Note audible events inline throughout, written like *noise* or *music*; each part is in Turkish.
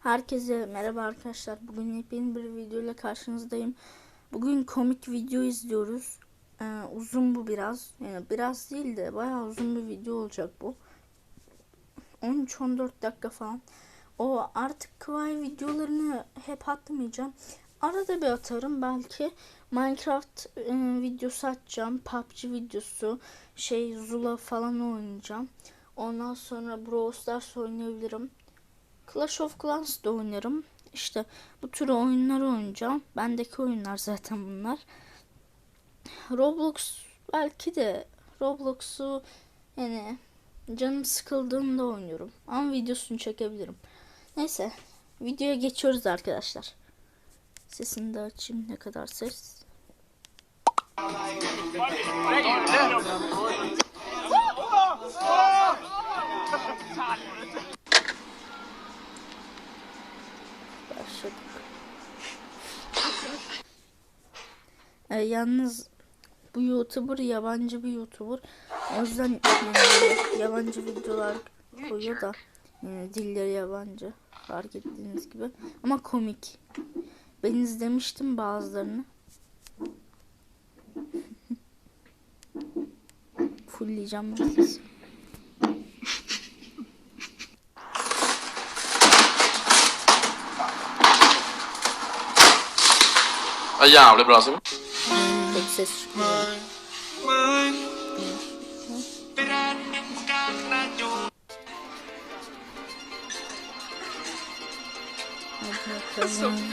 Herkese merhaba arkadaşlar. Bugün yepyeni bir video ile karşınızdayım. Bugün komik video izliyoruz. Ee, uzun bu biraz. Yani biraz değil de bayağı uzun bir video olacak bu. 13-14 dakika falan. O artık Kıvay videolarını hep atmayacağım. Arada bir atarım belki. Minecraft e, videosu atacağım. PUBG videosu. Şey Zula falan oynayacağım. Ondan sonra Brawl Stars oynayabilirim. Clash of Clans da oynarım. İşte bu tür oyunları oynayacağım. Bendeki oyunlar zaten bunlar. Roblox belki de Roblox'u yani canım sıkıldığında oynuyorum. Ama videosunu çekebilirim. Neyse videoya geçiyoruz arkadaşlar. Sesini de açayım ne kadar ses. Yalnız bu YouTuber yabancı bir YouTuber. O yüzden yani yabancı videolar koyuyor da yani dilleri yabancı fark ettiğiniz gibi. Ama komik. Ben izlemiştim bazılarını. *laughs* Fullleyeceğim ben sesi. Ja, jävligt bra Simon. Bakalım.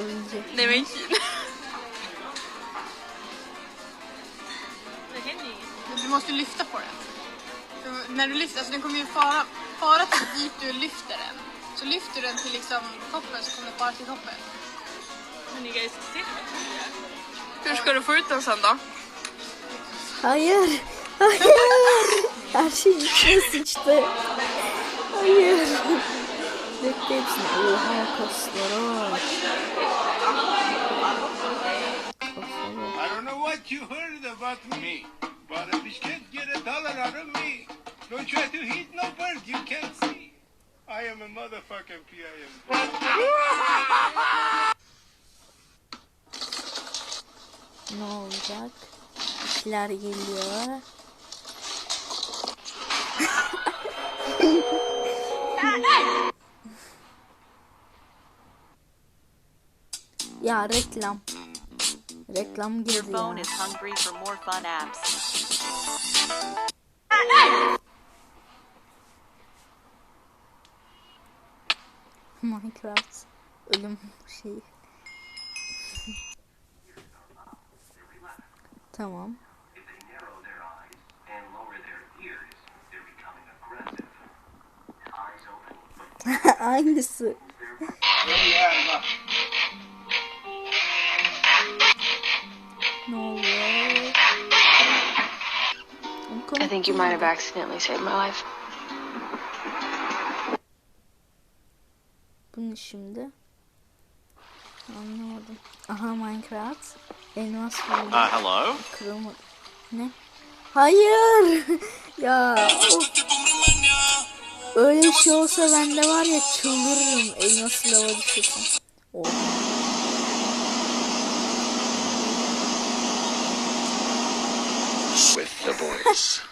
Önce. Nej men Du måste lyfta på den. För när du lyfter, alltså den kommer ju fara, fara till dit du lyfter den. Så lyfter du den till liksom toppen så kommer den fara till toppen. Men ni guys ser Hur ska du få ut den sen då? Hayır. Hayır. Her şey içine sıçtı. Hayır. Döktü hepsini. Oha kaslara bak. Kaslara bak. I don't know what you heard about me, but a bitch can't get a dollar out of me. Don't try to hit no bird you can't see. I am a motherfucking PIM. Ne olacak? İşler geliyor. ya reklam. Reklam your girdi phone ya. is hungry for more fun apps. Minecraft ölüm şeyi. Open, *laughs* Aynısı. Ne oluyor? I think you might have accidentally saved my life. Bu ne şimdi? Anlamadım. Aha Minecraft. Elmas buldum. Uh, hello? Kırılmadı. Ne? Hayır. *laughs* ya of. Öyle bir şey olsa ben de var ya çıldırırım elmas lava düşürsün. Oh. With the boys.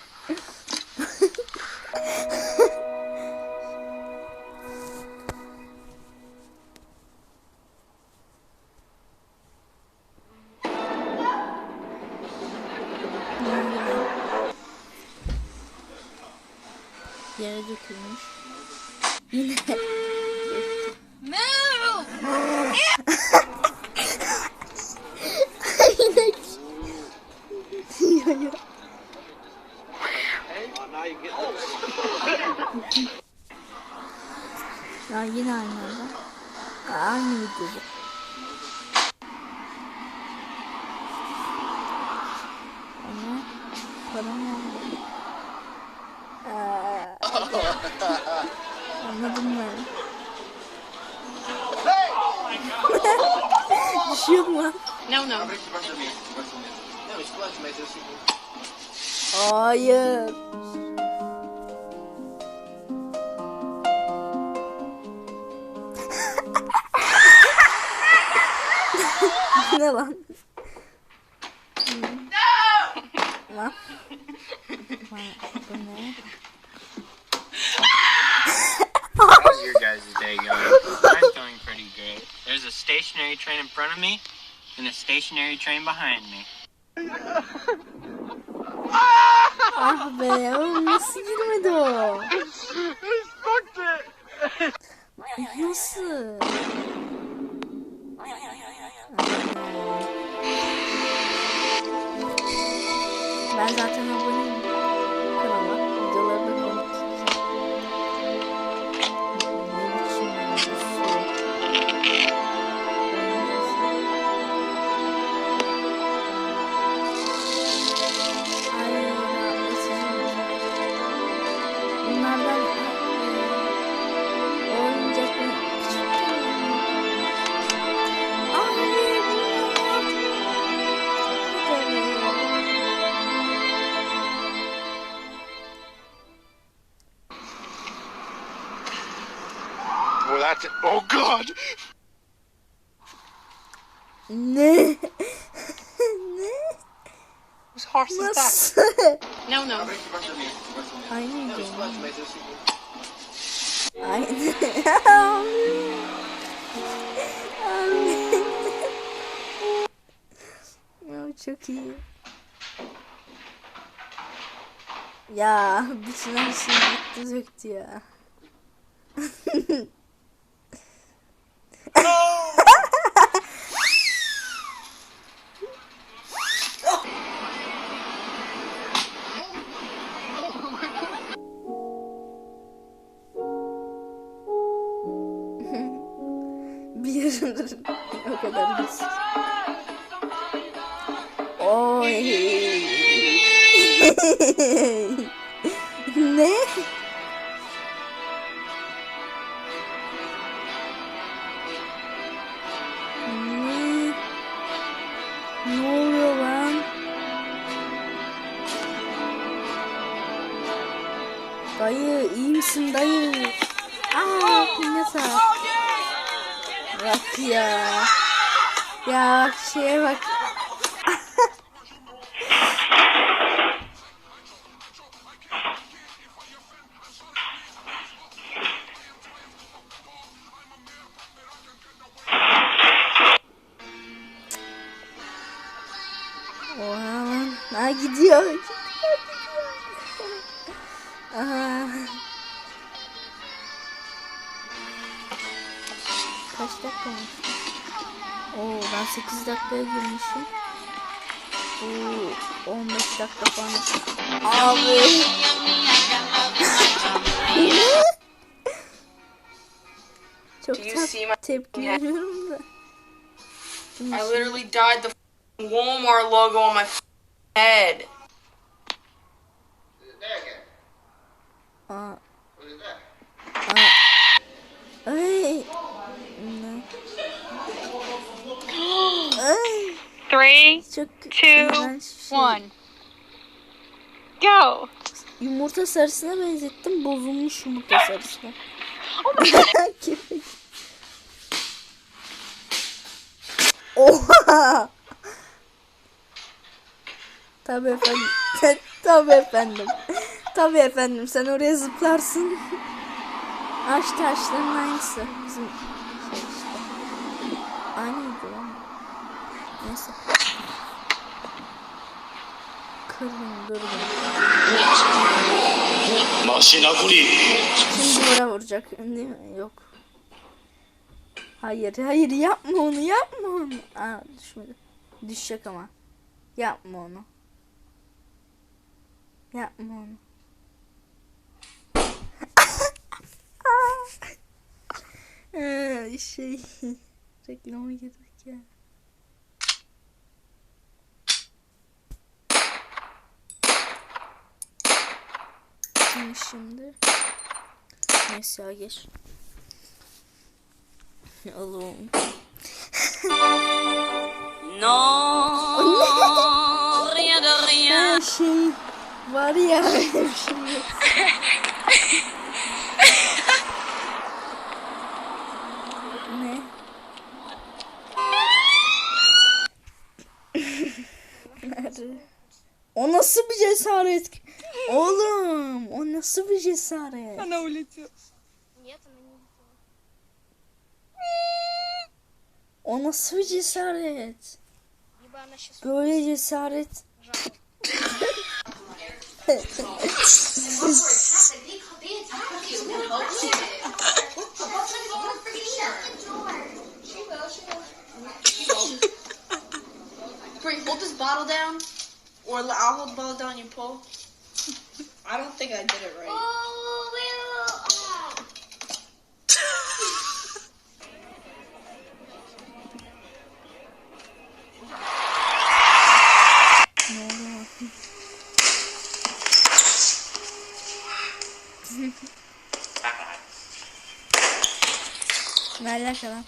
Dökülmüş. Yine. Ya yine aynı anda. Aynı videoda. Ama param var. Anladım ben. Düşüyor mu? No no. Hayır. ne lan? No! Lan? Bu ne? Day going? I'm doing pretty good. There's a stationary train in front of me and a stationary train behind me. Ah be oğlum nasıl girmedi o? Nasıl? Ben zaten aboneyim Ne? *laughs* ne? Whose horse is that? No, no. Aynı değil. Aynı. ya çok iyi. Ya bütün her şeyi döktü ya. *laughs* Dayı iyi misin dayı? Aa pinyata. Bak ya. Ya bak şeye bak. *laughs* Oha lan. Ha gidiyor. Gidiyor, gidiyor. 8 dakikaya girmişim. Oo 15 dakika falan. Abi. *laughs* Çok tep tepki veriyorum da. I literally dyed the Walmart logo on my head. Aa. Aa. Ay. Three, Çok two, şey. one. Go. Yumurta sarısına benzettim. Bozulmuş yumurta sarısına. *laughs* Oha! Tabii efendim. Tabii efendim. Tabii efendim. Sen oraya zıplarsın. Ağaç taşların aynısı. Bizim şey işte. Aynıydı. Neyse. Kırdım durdum. Şimdi duvara vuracak değil mi? Yok. Hayır hayır yapma onu yapma onu. Aa düşmedi. Düşecek ama. Yapma onu. Yapma onu. Aa, *laughs* şey *laughs* reklama girdik ya. şimdi. Neyse hayır. Oğlum. no. rien de rien. şey var ya benim şimdi. *laughs* ne? *laughs* O nasıl bir cesaret? Oğlum Она улетела. O nasıl bir cesaret? Böyle cesaret. Bring, hold this bottle down, or I'll hold the bottle down. You pull. I don't think I did it right. Ne alaka lan?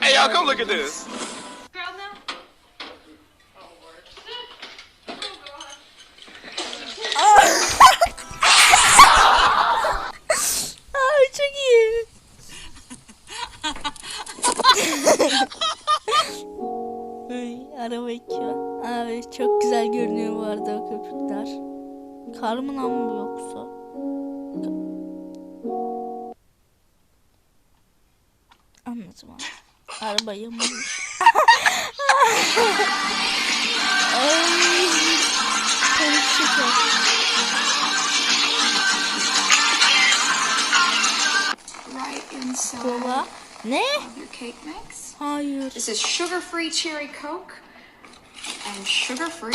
Hey, y'all, come look at this. Araba ekiyor. Abi çok güzel görünüyor bu arada o köpükler. Kar mı lan bu yoksa? Anladım abi. Araba. Ay. İnside Kola. Ne? Hayır. This is sugar-free cherry Coke and sugar-free.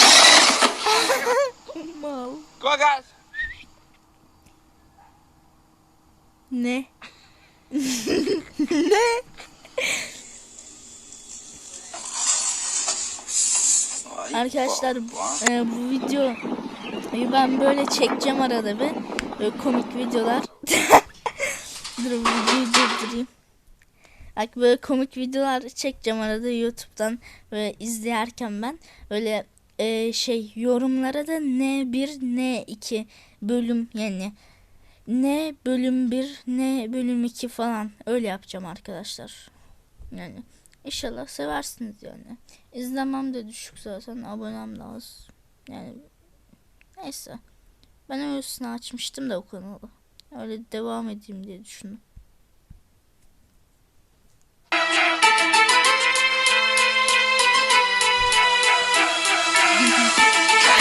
Mal. Go on, guys. Ne? *laughs* ne? Arkadaşlar e, bu video ben böyle çekeceğim arada bir böyle komik videolar. *laughs* Dur bu videoyu durdurayım. Bak böyle komik videolar çekeceğim arada YouTube'dan böyle izlerken ben böyle e, şey yorumlara da N1 N2 bölüm yani ne bölüm 1 ne bölüm 2 falan öyle yapacağım arkadaşlar. Yani inşallah seversiniz yani. İzlemem de düşük zaten abonem de az. Yani neyse. Ben öylesine açmıştım da o kanalı. Öyle devam edeyim diye düşündüm.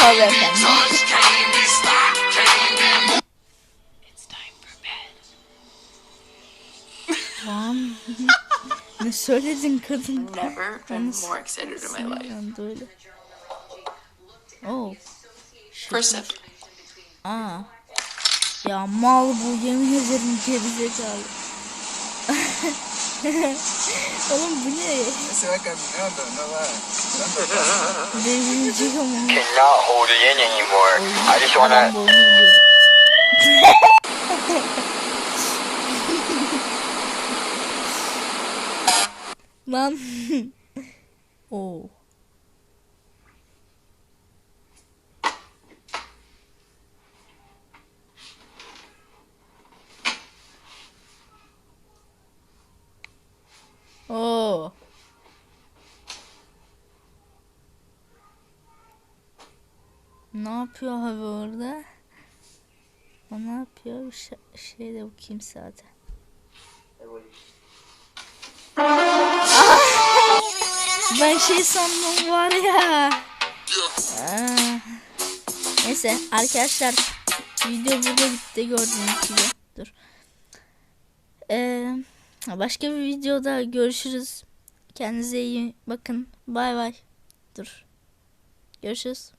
Tabii efendim. Lan. ne söyledin kadın? Never been more excited in my life. Oh. First sip. Aa. Ya mal bu yemin ederim gerizekalı. *laughs* Oğlum bu ne? Cannot hold it in anymore. I just Adam boğunu biliyorum. Lan. Oo. Oo. Ne yapıyor abi orada? O ne yapıyor? Bir şey, de bakayım zaten. ben şey sandım var ya. Aa. Neyse arkadaşlar video burada bitti gördüğünüz gibi. Dur. Ee, başka bir videoda görüşürüz. Kendinize iyi bakın. Bay bay. Dur. Görüşürüz.